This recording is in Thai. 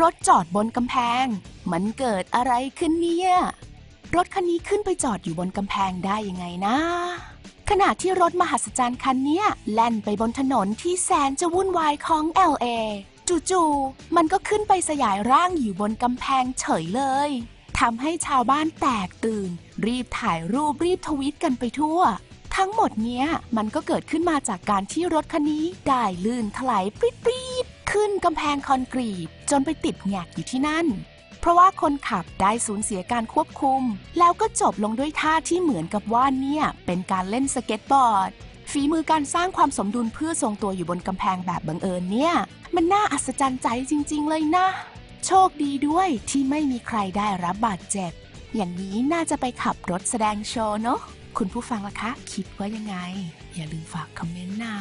รถจอดบนกำแพง มันเกิดอะไรขึ้นเนี่ย รถคันนี้ขึ้นไปจอดอยู่บนกำแพงได้ยังไงนะ ขณะที่รถมหัศจรรย์คันนี้แล่นไปบนถนนที่แสนจะวุ่นวายของ LA จู่ๆ มันก็ขึ้นไปสยายร่างอยู่บนกำแพงเฉยเลยทำให้ชาวบ้านแตกตื่น รีบถ่ายรูปรีบทวีตกันไปทั่ว ทั้งหมดเนี้ยมันก็เกิดขึ้นมาจากการที่รถคันนี้ได้ลื่นถลายปรี๊ดปรี๊ด ขึ้นกำแพงคอนกรีตจนไปติดแงกอยู่ที่นั่น เพราะว่าคนขับได้สูญเสียการควบคุม แล้วก็จบลงด้วยท่าที่เหมือนกับว่าเนี่ย เป็นการเล่นสเก็ตบอร์ดฝีมือการสร้างความสมดุลเพื่อทรงตัวอยู่บนกำแพงแบบบังเอิญเนี่ย มันน่าอัศจรรย์ใจจริง ๆ เลยนะ โชคดีด้วยที่ไม่มีใครได้รับบาดเจ็บ อย่างนี้น่าจะไปขับรถแสดงโชว์เนาะคุณผู้ฟังล่ะคะ คิดว่ายังไง อย่าลืมฝากคอมเมนต์นะ